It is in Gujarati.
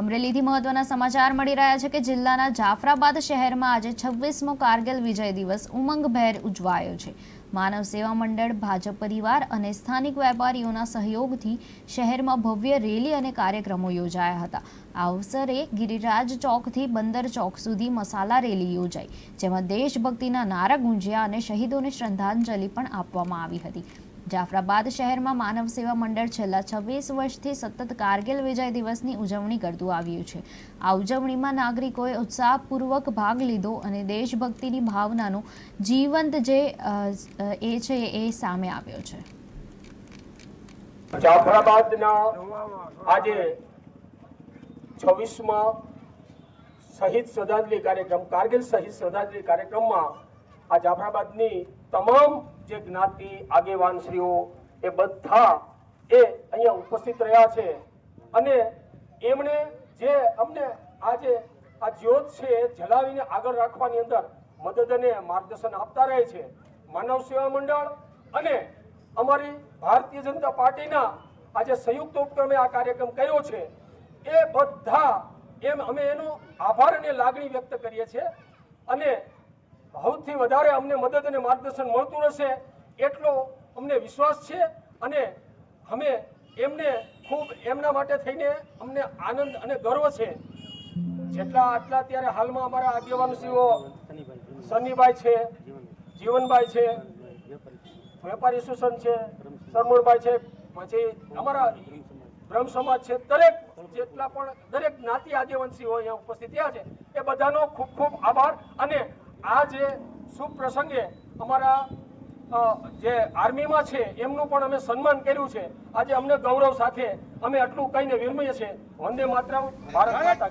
અમરેલીથી મહત્વના સમાચાર મળી રહ્યા છે કે જિલ્લાના જાફરાબાદ શહેરમાં આજે છવ્વીસમો કારગિલ વિજય દિવસ ઉમંગભેર ઉજવાયો છે. માનવ સેવા મંડળ, ભાજપ પરિવાર અને સ્થાનિક વેપારીઓના સહયોગથી શહેરમાં ભવ્ય રેલી અને કાર્યક્રમો યોજાયા હતા. આ અવસરે ગિરિરાજ ચોકથી બંદર ચોક સુધી મસાલા રેલી યોજાઈ, જેમાં દેશભક્તિના નારા ગુંજ્યા અને શહીદોને શ્રદ્ધાંજલિ પણ આપવામાં આવી હતી. જાફરાબાદ શહેરમાં માનવ સેવા મંડળ છેલ્લા છવ્વીસ વર્ષથી સતત કારગિલ વિજય દિવસની ઉજવણી કરતું આવ્યું છે. આ ઉજવણીમાં નાગરિકોએ ઉત્સાહપૂર્વક ભાગ લીધો અને દેશભક્તિની ભાવનાનો જીવંત જે એ છે એ સામે આવ્યો છે. જાફરાબાદના આજે છવ્વીસમાં શહીદ શ્રદ્ધાંજલિ કાર્યક્રમ, કારગિલ શહીદ શ્રદ્ધાંજલિ કાર્યક્રમમાં આ જાફરાબાદની તમામ જે જ્ઞાતિ, આગેવાનશ્રીઓ એ બધા એ અહીંયા ઉપસ્થિત રહ્યા છે. અને એમણે જે અમને આજે આ જ્યોત છે એ જલાવીને આગળ રાખવાની અંદર મદદ અને માર્ગદર્શન આપતા રહે છે. માનવ સેવા મંડળ અને અમારી ભારતીય જનતા પાર્ટીના આજે સંયુક્ત ઉપક્રમે આ કાર્યક્રમ કર્યો છે. એ બધા એમ અમે એનો આભાર અને લાગણી વ્યક્ત કરીએ છીએ. અને સૌથી વધારે અમને મદદ અને માર્ગદર્શન મળતું રહેશે, એટલો અમને વિશ્વાસ છે અને અમે એમને ખૂબ એમના માટે થઈને અમને આનંદ અને ગર્વ છે. જેટલા આટલા અત્યારે હાલમાં અમારા આગેવાનશ્રીઓ સનીભાઈ છે, જીવનભાઈ છે, વેપારી સુસન છે સરમણભાઈ છે, પછી અમારા બ્રહ્મ સમાજ છે, દરેક જેટલા પણ દરેક જ્ઞાતિ આગેવાનશ્રીઓ અહીંયા ઉપસ્થિત થયા છે, એ બધાનો ખૂબ ખૂબ આભાર અને આ જે શુભ પ્રસંગે અમારા જે આર્મીમાં છે, એમનું પણ અમે સન્માન કર્યું છે. આજે અમને ગૌરવ સાથે અમે આટલું કહીને વિરમીએ છીએ. વંદે માતરમ, ભારત માતા